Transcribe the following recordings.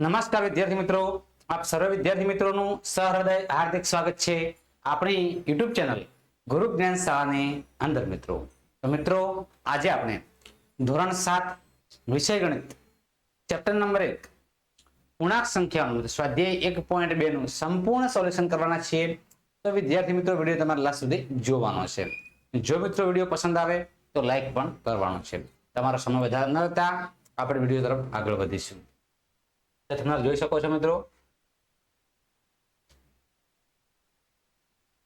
નમસ્કાર વિદ્યાર્થી મિત્રો. આપ સર્વ વિદ્યાર્થી મિત્રોનું સહૃદય હાર્દિક સ્વાગત છે આપણી યુટ્યુબ ચેનલ ગુરુ જ્ઞાન શાળાની અંદર મિત્રો. તો મિત્રો, આજે આપણે ધોરણ સાત વિષય ગણિત, ચેપ્ટર નંબર એક, પૂર્ણાંક સંખ્યાનું સ્વાધ્યાય એક પોઈન્ટ બે નું સંપૂર્ણ સોલ્યુશન કરવાના છીએ. તો વિદ્યાર્થી મિત્રો, વીડિયો તમારે લાસ્ટ સુધી જોવાનો છે. જો મિત્રો વીડિયો પસંદ આવે, તો લાઈક પણ કરવાનો છે. તમારો સમય વધારે ન હતા, આપણે વીડિયો તરફ આગળ વધીશું. તમે જોઈ શકો છો મિત્રો.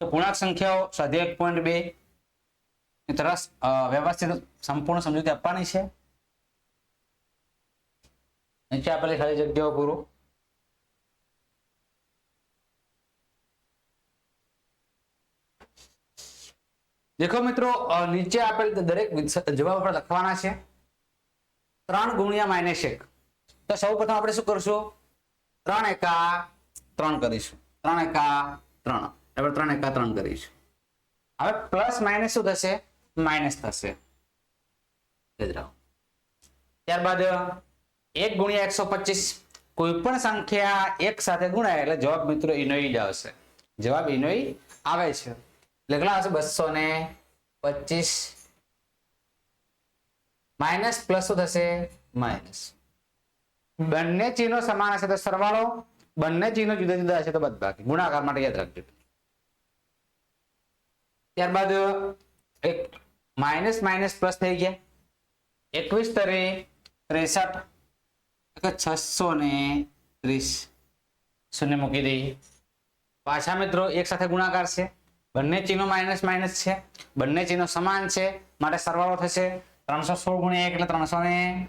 તો પૂર્ણાંક સંખ્યાઓ સ્વાધ્યાય એક પોઈન્ટ બે. તરફ વ્યવસ્થિત સંપૂર્ણ સમજૂતી આપવાની છે. નીચે આપેલી ખાલી જગ્યાઓ પૂરો. દેખો મિત્રો નીચે આપેલ દરેક જવાબ આપણે લખવાના છે. ત્રણ ગુણ્યા માઇનસ એક. તો સૌ પ્રથમ આપણે શું કરશું? ત્રણ એકા ત્રણ કરીશું. ત્રણ એકા ત્રણ. આપણે ત્રણ એકા ત્રણ કરીશું. હવે પ્લસ માઇનસ શું થશે? માઇનસ થશે. ત્યારબાદ એક ગુણ્યા એકસો પચીસ. કોઈ પણ સંખ્યા એક સાથે ગુણાય એટલે જવાબ મિત્રો ઇનોઈ જ આવશે. જવાબ ઇનોઈ આવે છે. એટલે કેટલા આવશે? બસો ને પચીસ. માઇનસ પ્લસ શું થશે? માઇનસ. બંને ચિહ્નો સમાન હશે તો સરવાળો, બંને ચિહ્નો જુદા જુદા હશે તો બાદબાકી ગુણાકાર માટે યાદ રાખજો. ત્યારબાદ એક માઇનસ માઇનસ પ્લસ થઈ ગયા. એકવીસ તરે ત્રેસઠ છસો ને ત્રીસ. શૂન્ય મૂકી દઈએ. પાછા મિત્રો એક સાથે ગુણાકાર છે. બંને ચિહ્નો માઇનસ માઇનસ છે. બંને ચિહ્નો સમાન છે. માટે સરવાળો થશે ત્રણસો સોળ ગુણ્યા એક એટલે ત્રણસો ને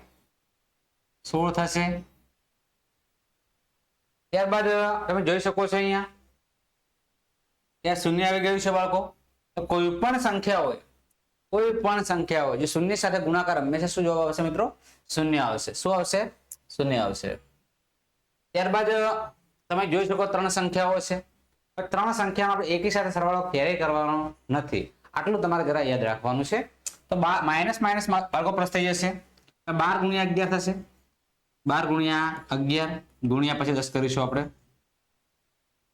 સોળ થશે. ત્યારબાદ, તમે જોઈ શકો છો અહીંયા. ત્યાં શૂન્ય આવી ગયું છે બાળકો. તો કોઈ પણ સંખ્યા હોય, કોઈ પણ સંખ્યા હોય, જે શૂન્ય સાથે ગુણાકાર હંમેશા શું જવાબ આવશે મિત્રો? શૂન્ય આવશે. શું આવશે? શૂન્ય આવશે. ત્યારબાદ, તમે જોઈ શકો ત્રણ સંખ્યાઓ છે. ત્રણ સંખ્યાનો આપણે એકી સાથે સરવાળો ક્યારેય કરવાનો નથી. આટલું તમારે જરા યાદ રાખવાનું છે. તો માઇનસ માઇનસ બાળકો થઈ જશે. બાર ગુણ્યા અગિયાર થશે. બાર ગુણ્યા અગિયાર ગુણ્યા પછી દસ કરીશું આપણે.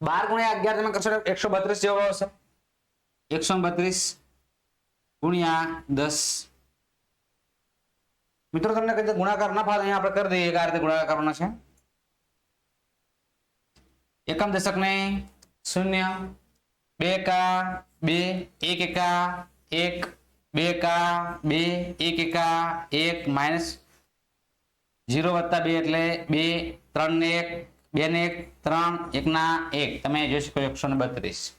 બાર ગુણ્યા અગિયાર તમે કરશો એકસો બત્રીસ જેવો આવશે. એકસો બત્રીસ ગુણ્યા દસ. મિત્રો, તમને કઈ ગુણાકાર ના ફાવે, અહીંયા આપણે કરી દઈએ કે આ રીતે ગુણાકાર કરવાનો છે. એકમ દશક ને શૂન્ય, બે કા બે, એક એકા, એક, બે કા બે, એક એકા, એક, માઇનસ જીરો વત્તા બે એટલે બે, ત્રણ ને એક, બે ને એક, ત્રણ એક ના એક. તમે જોઈ શકો એકસો ને બત્રીસ.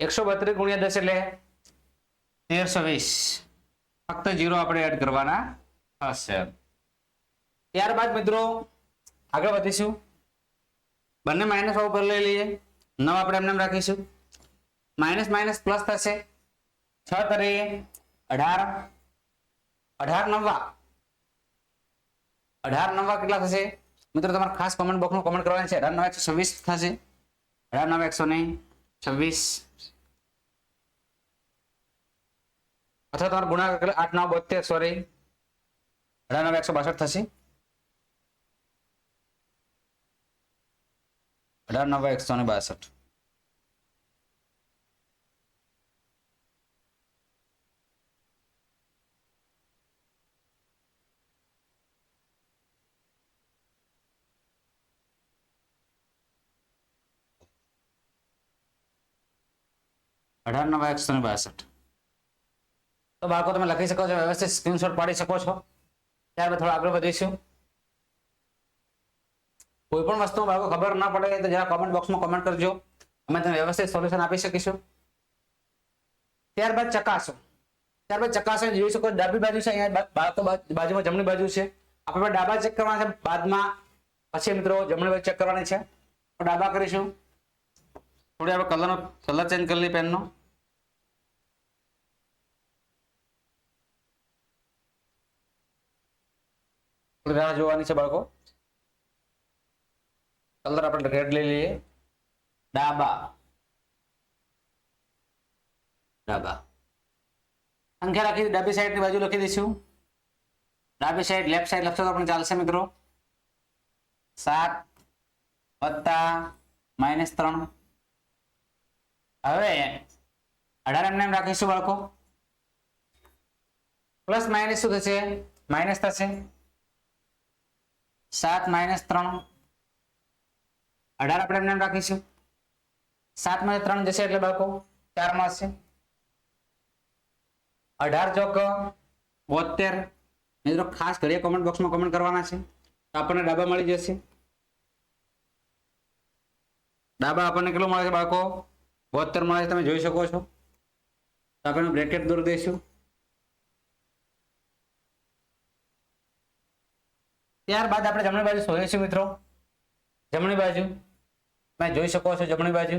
એકસો બત્રીસ ગુણ્યા દસ એટલે તેરસો વીસ. ફક્ત જીરો આપણે એડ કરવાના હશે. ત્યારબાદ મિત્રો, આગળ વધીશું. બંને માઇનસ ઉપર લઈ લઈએ. નવ આપણે એમને એમ રાખીશું. માઇનસ માઇનસ પ્લસ થશે. છ તરીકે અઢાર. અઢાર નવા. અઢાર નવા કેટલા થશે? મિત્રો, તમારે ખાસ કોમેન્ટ બોક્સમાં કોમેન્ટ કરવાની છે. અઢાર નવા એકસો છવ્વીસ થશે. અઢાર નવા એકસો ને છવ્વીસ. અથવા તમારે ગુણાકાર કરે. આઠ, નવ, બોતેર સોરી અઢાર નવ એકસો બાસઠ થશે. અઢાર નવ એકસો ને બાસઠ. અઢાર નવ એકસો ને બાસઠ. તો બાળકો, તમે લખી શકો છો, વ્યવસ્થિત સ્ક્રીનશોટ પાડી શકો છો. ત્યારબાદ થોડા આગળ વધીશું. કોઈ પણ વસ્તુ બાળકો ખબર ના પડે તો જરા કોમેન્ટ બોક્સમાં કોમેન્ટ કરજો. અમે તમને વ્યવસ્થિત સોલ્યુશન આપી શકીશું. ત્યારબાદ ચકાસો. ત્યારબાદ ચકાસો જોઈ શકો ડાબી બાજુ છે, અહીંયા બાળકો બાજુમાં જમણી બાજુ છે. આપણે ડાબા ચેક કરવાના છે, બાદમાં પછી મિત્રો જમણી બાજુ ચેક કરવાની છે. ડાબા કરીશું. થોડી આપણે કલરનો કલર ચેન્જ કરી લઈએ પેનનો. રાહ જોવાની છે બાળકો. કલર આપણે રેડ લઈ લઈએ. ડાબા. ડાબા. સંખ્યા લખી ડાબી સાઈડની બાજુ લખી દઈશું. ડાબી સાઈડ લેફ્ટ સાઈડ લખશો તો આપણે ચાલશે મિત્રો. સાત વત્તા માઇનસ ત્રણ. હવે અઢાર એમને એમ રાખીશું બાળકો. પ્લસ માઇનસ શું થશે? માઇનસ થશે. સાત માઇનસ ત્રણ. અઢાર આપણે એમને એમ રાખીશું. સાતમાંથી ત્રણ જશે એટલે બાળકો ચાર હશે. અઢાર ચોક બોતેર. મિત્રો ખાસ ઘડીએ કોમેન્ટ બોક્સમાં કોમેન્ટ કરવાના છે. તો આપણને ડાબા મળી જશે. ડાબા આપણને કેટલું મળે છે બાળકો? બોતેર મળે છે, તમે જોઈ શકો છો. તો આપણે બ્રેકેટ દૂર દઈશું. ત્યારબાદ આપણે જમણી બાજુ શોધીશું મિત્રો. જમણી બાજુ. તમે જોઈ શકો છો જમણી બાજુ.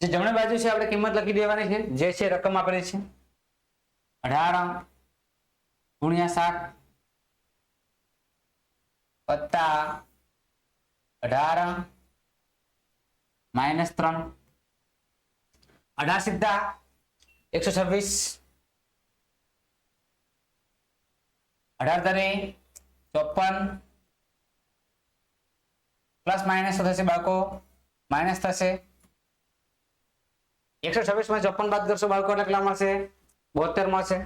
જે જમણી બાજુ છે આપણે કિંમત લખી દેવાની છે. જે છે રકમ આપેલી છે. અઢાર ગુણ્યા સાત વત્તા અઢાર માઇનસ ત્રણ. અઢાર સીધા એકસો છવ્વીસ અઢાર તરી, ચોપન, પ્લસ માઇનસ થશે બાળકો, માઇનસ થશે. એકસો છવ્વીસમાં ચોપન બાદ કરશો બાળકો, એટલે કેટલા મળશે? બોતેર મળશે.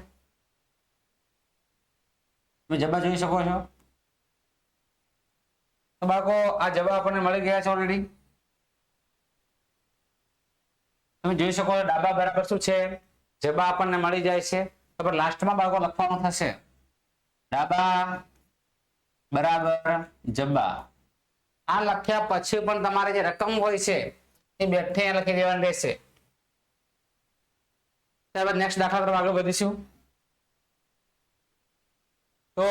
તમે જવાબ જોઈ શકો છો. તો બાળકો, આ જવાબ આપણને મળી ગયા છે ઓલરેડી તમે જોઈ શકો ડાબા બરાબર શું છે? જવાબ આપણને મળી જાય છે. તો લાસ્ટમાં બાળકો લખવાનું થશે. ડાબા બરાબર જબ્બા. આ લખ્યા પછી પણ તમારે જે રકમ હોય છે, એ બેઠે લખી દેવાની રહેશે. ત્યારબાદ નેક્સ્ટ દાખલા તરફ આગળ વધીશું. તો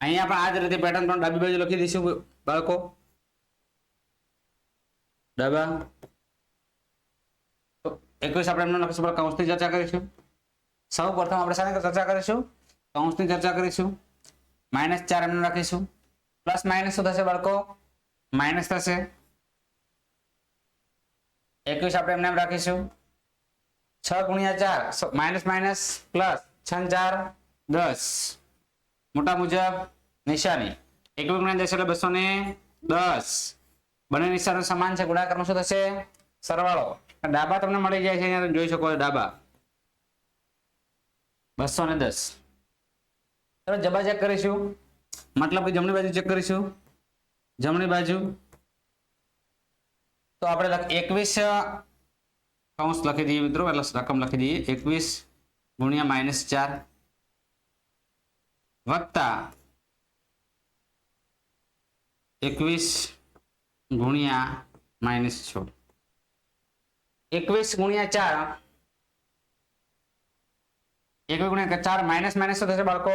અહીંયા પણ આ જ રીતે પેટર્ન પણ ડાબી બાજુ લખી દઈશું બાળકો. ડાબા એકવીસ આપણે એમના કૌંસની ચર્ચા કરીશું. સૌ પ્રથમ આપણે શાની ચર્ચા કરીશું. કૌંસની ચર્ચા કરીશું? માઇનસ ચાર એમને રાખીશું. પ્લસ માઇનસ શું થશે બાળકો? માઇનસ થશે. એકવીસ આપણે એમને એમ રાખીશું. છ ગુણ્યા ચાર માઇનસ માઇનસ પ્લસ છ ચાર, દસ. મોટા મુજબ નિશાની. એકવીસ ગુણ્યા દસ એટલે બસો ને દસ. બંને નિશાનો સમાન છે. ગુણાકારમાં શું થશે? સરવાળો. ડાબા તમને મળી જાય છે અહીંયા જોઈ શકો છો ડાબા. બસો ને દસ. હવે જબા ચેક કરીશું? મતલબ કે જમણી બાજુ ચેક કરીશું? જમણી બાજુ? તો આપણે એકવીસ કૌંસ લખી દઈએ મિત્રો, એટલે રકમ લખી દઈએ. એકવીસ ગુણ્યા માઇનસ ચાર વત્તા એકવીસ ગુણ્યા માઇનસ છ. એકવીસ ગુણ્યા ચાર, એકવીસ ગુણ્યા ચાર માઇનસ માઇનસ થશે બાળકો?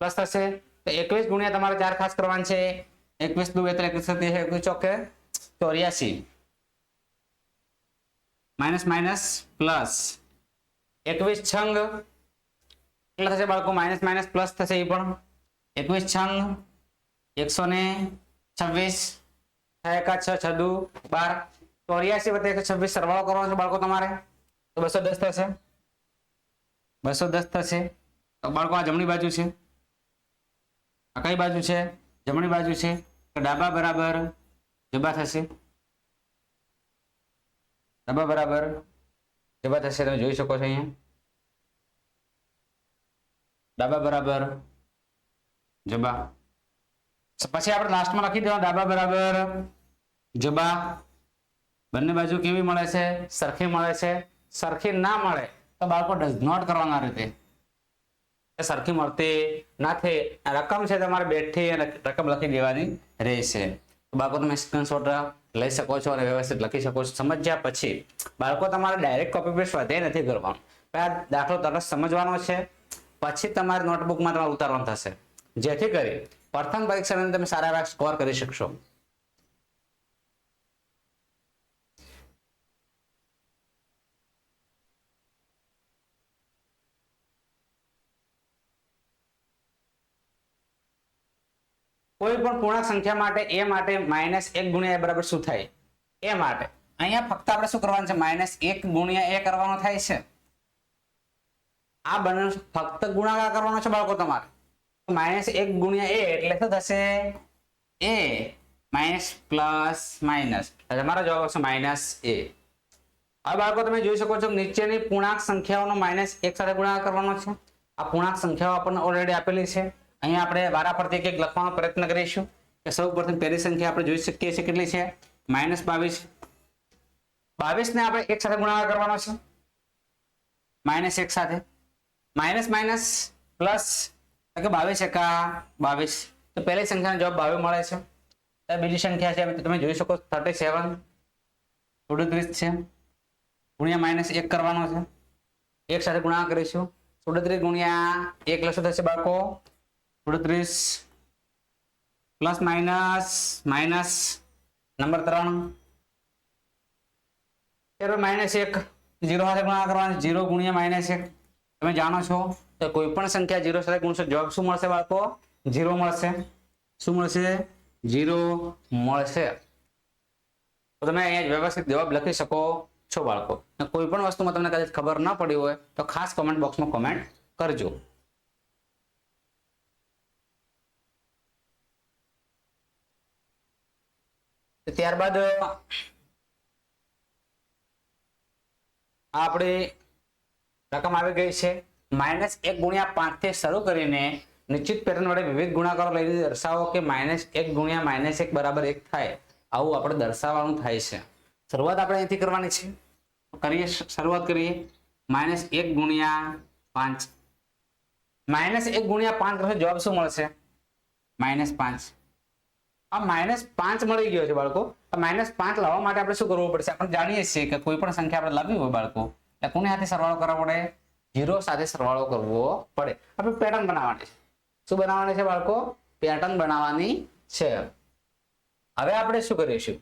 પ્લસ થશે. તો એકવીસ ગુણ્યા તમારે ચાર ખાસ કરવાનું છે. એકવીસ દુ એટલે એકવીસ એકવીસ ચોકે ચોર્યાસી. Minus minus plus. એકવીસ છંગ. કેટલા થશે બાળકો? માઇનસ માઇનસ પ્લસ થશે એ પણ. એકવીસ છંગ. એકસો ને છવ્વીસ. એકા છ છદુ બાર. ચોર્યાસી વત્તા એકસો છવ્વીસ સરવાળો કરવાનો છે બાળકો તમારે. તો બસો દસ થશે. બસો દસ થશે. તો બાળકો આ જમણી બાજુ છે. આ કઈ બાજુ છે? જમણી બાજુ છે ડાબા બરાબર? જબા થશે? ડાબા બરાબર? જબા થશે તમે જોઈ શકો છો અહીંયા. ડાબા બરાબર? જબા. પછી આપણે લાસ્ટમાં લખી દેવા ડાબા બરાબર, જબા. બંને બાજુ કેવી મળે છે? સરખી મળે છે. સરખી ના મળે તો બાળકો ડઝ નોટ કરવાના રીતે. સરખી મળતી નથી રકમ છે તમારે બેઠી રકમ લખી દેવાની રહેશે. બાળકો તમે સ્ક્રીનશોટ લઈ શકો છો અને વ્યવસ્થિત લખી શકો છો. સમજ્યા પછી બાળકો, તમારે ડાયરેક્ટ કોપી પેસ્ટ વધે નથી કરવાનું. આ દાખલો તરત સમજવાનો છે. પછી તમારે નોટબુકમાં તમારે ઉતારવાનું થશે. જેથી કરી પ્રથમ પરીક્ષાને તમે સારા એવા સ્કોર કરી શકશો. કોઈ પણ પૂર્ણાંક સંખ્યા માટે એ માટે માઇનસ એક ગુણ્યા એ બરાબર શું થાય? એ માટે. અહીંયા ફક્ત આપણે શું કરવાનું છે? માઇનસ એક ગુણ્યા એ કરવાનો થાય છે. આ બંને ફક્ત ગુણાકાર કરવાનો છે બાળકો તમારે. માઇનસ એક ગુણ્યા એ એટલે શું થશે? એ માઇનસ પ્લસ માઇનસ. તમારો જવાબ આવશે માઇનસ એ. હવે બાળકો તમે જોઈ શકો છો નીચેની પૂર્ણાંક સંખ્યાઓનો માઇનસ એક સાથે ગુણાકાર કરવાનો છે. આ પૂર્ણાંક સંખ્યાઓ આપણને ઓલરેડી આપેલી છે. અહીંયા આપણે વારાફરતી એક એક લખવાનો પ્રયત્ન કરીશું કે સૌ પ્રથમ પહેલી સંખ્યા આપણે જોઈ શકીએ છીએ કેટલી છે? માઇનસ બાવીસ. બાવીસ ને આપણે એક સાથે ગુણાકાર કરવાનો છે. માઇનસ એક સાથે. માઇનસ માઇનસ પ્લસ કે બાવીસ એકા બાવીસ. તો પહેલી સંખ્યાનો જવાબ બાવીસ મળે છે. બીજી સંખ્યા છે તમે જોઈ શકો થર્ટી સેવન સુડત્રીસ છે. ગુણ્યા માઇનસ એક કરવાનો છે. એક સાથે ગુણાકાર કરીશું. સુડત્રીસ ગુણ્યા એક લસો થશે બાળકો સુડત્રીસ પ્લસ માઇનસ માઇનસ નંબર ત્રણ ત્યારબાદ માઇનસ એક જીરો સાથે ગુણાકાર કરવાનો જીરો ગુણ્યા માઇનસ એક તમે જાણો છો તો કોઈ પણ સંખ્યા જીરો સાથે ગુણશો, જવાબ શું મળશે બાળકો? જીરો મળશે. શું મળશે? જીરો મળશે. તો તમે અહીંયા વ્યવસ્થિત જવાબ લખી શકો છો બાળકો. અને કોઈ પણ વસ્તુમાં તમને કદાચ ખબર ન પડી હોય, તો ખાસ કોમેન્ટ બોક્સમાં કોમેન્ટ કરજો. ત્યારબાદ, આપણી રકમ આવી ગઈ છે. માઇનસ એક ગુણ્યા પાંચથી શરૂ કરીને નિશ્ચિત પેટર્ન વડે વિવિધ ગુણાકારો લઈને દર્શાવો કે માઇનસ એક ગુણ્યા માઇનસ એક બરાબર એક થાય. આવું આપણે દર્શાવવાનું થાય છે. શરૂઆત આપણે અહીંથી કરવાની છે. કરીએ શરૂઆત કરીએ. માઇનસ એક ગુણ્યા પાંચ. માઇનસ એક ગુણ્યા પાંચ કરશો, જવાબ શું મળશે? માઇનસ પાંચ. આ માઇનસ પાંચ મળી ગયો છે બાળકો. માઇનસ પાંચ લાવવા માટે આપણે શું કરવું પડશે? આપણે જાણીએ છીએ કે કોઈ પણ સંખ્યા આપણે લાવવી હોય બાળકો, એટલે કોને સાથે સરવાળો કરવો પડે? જીરો સાથે સરવાળો કરવો પડે. આપણે પેટર્ન બનાવવાની છે. શું બનાવવાની છે બાળકો? પેટર્ન બનાવવાની છે. હવે આપણે શું કરીશું?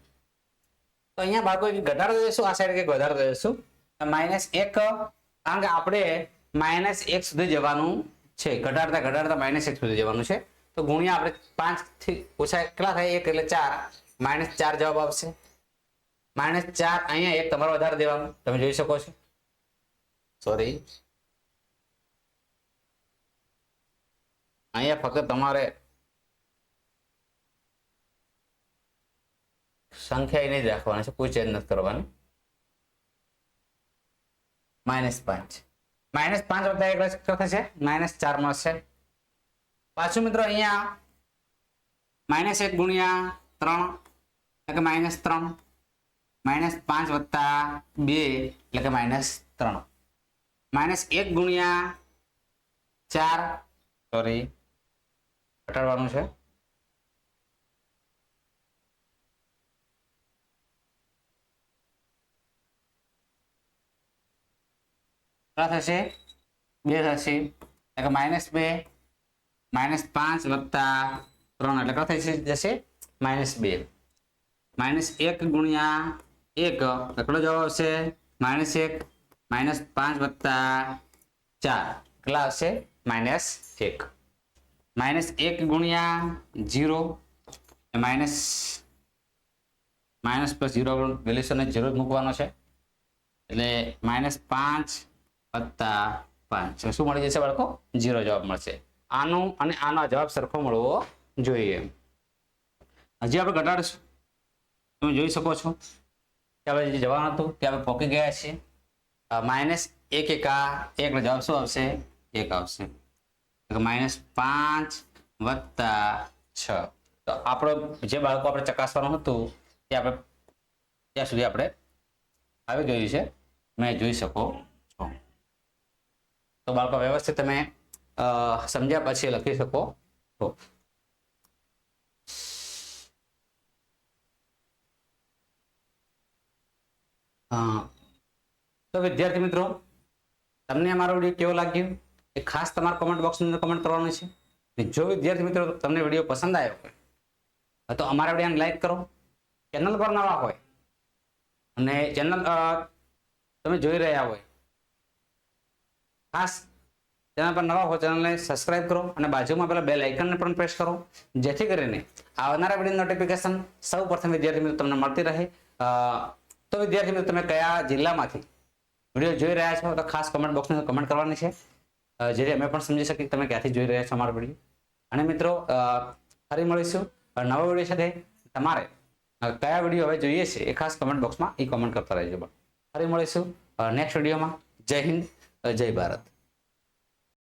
તો અહીંયા બાળકો ઘટાડો દઈશું, આ સાઈડ એક વધારો દઈશું. માઇનસ એક, કારણ કે આપણે માઇનસ એક સુધી જવાનું છે. ઘટાડતા ઘટાડતા માઇનસ એક સુધી જવાનું છે. તો ગુણ્યા આપણે પાંચથી ઓછા કેટલા થાય? એક એટલે ચાર. માઇનસ ચાર જવાબ આવશે. માઇનસ ચાર અહીંયા એક તમારે વધારે દેવાનું. તમે જોઈ શકો છો. સોરી અહીંયા ફક્ત તમારે સંખ્યા નહીં રાખવાની છે. કોઈ ચેન્જ નથી કરવાની. માઇનસ પાંચ. માઇનસ પાંચ વત્તા એક થશે? માઇનસ ચાર મળશે. પાછું મિત્રો અહીંયા માઇનસ એક ગુણ્યા ત્રણ, એટલે કે માઇનસ ત્રણ માઇનસ પાંચ વત્તા બે, એટલે કે માઇનસ ત્રણ. માઇનસ એક ગુણ્યા ચાર સોરી ઘટાડવાનું છે. થશે? બે થશે. એટલે માઇનસ બે માઇનસ પાંચ વત્તા ત્રણ, એટલે કેટલા થઈ જશે માઇનસ બે. માઇનસ એક ગુણ્યા એક કેટલો જવાબ આવશે? માઇનસ એક, માઇનસ પાંચ વત્તા ચાર, કેટલા આવશે? માઇનસ એક. માઇનસ એક ગુણ્યા zero minus minus plus zero valuation zero જ મૂકવાનો છે. એટલે માઇનસ પાંચ વત્તા પાંચ. શું મળી જશે બાળકો? જીરો જવાબ મળશે. આનો અને આનો જવાબ સરખો મળવો જોઈએ. હજી આપણે ઘટાડશું તમે જોઈ શકો છો. કે આપણે જે જવાનું હતું, તે આપણે પોકી ગયા છીએ. માઇનસ એક એકા એકનો જવાબ શું આવશે? એક આવશે. માઇનસ પાંચ વત્તા છ. તો આપણો જે બાળકો આપણે ચકાસવાનું હતું, તે આપણે ત્યાં સુધી આપણે આવી ગયું છે. મેં જોઈ શકો છો. તો બાળકો વ્યવસ્થિત તમે સમજ્યા પછી લખી શકો. છો તો વિદ્યાર્થી મિત્રો, તમને અમારો વીડિયો કેવો લાગ્યો? એ ખાસ તમારા કમેન્ટ બોક્સની અંદર કમેન્ટ કરવાનું છે. જો વિદ્યાર્થી મિત્રો તમને વીડિયો પસંદ આવ્યો હોય તો અમારા વિડીયોને લાઈક કરો. ચેનલ પર નવા હોય, અને ચેનલ તમે જોઈ રહ્યા હોય, ખાસ ચેનલ પર નવા હો ચેનલને સબસ્ક્રાઇબ કરો અને બાજુમાં પેલા બેલ આઇકનને પણ પ્રેસ કરો. જેથી કરીને આવનારા વીડિયો નોટિફિકેશન સૌ પ્રથમ વિદ્યાર્થી મિત્રો તમને મળતી રહે. તો વિદ્યાર્થી મિત્રો તમે કયા જિલ્લામાંથી વીડિયો જોઈ રહ્યા છો તો ખાસ કમેન્ટ બોક્સમાં કમેન્ટ કરવાની છે. જેથી અમે પણ સમજી શકીએ તમે ક્યાંથી જોઈ રહ્યા છો અમારો વીડિયો અને મિત્રો ફરી મળીશું. નવા વીડિયો સાથે તમારે કયા વીડિયો હવે જોઈએ છે એ ખાસ કમેન્ટ બોક્સમાં એ કોમેન્ટ કરતા રહેજો ફરી મળીશું. નેક્સ્ટ વિડીયોમાં જય હિન્દ. જય ભારત.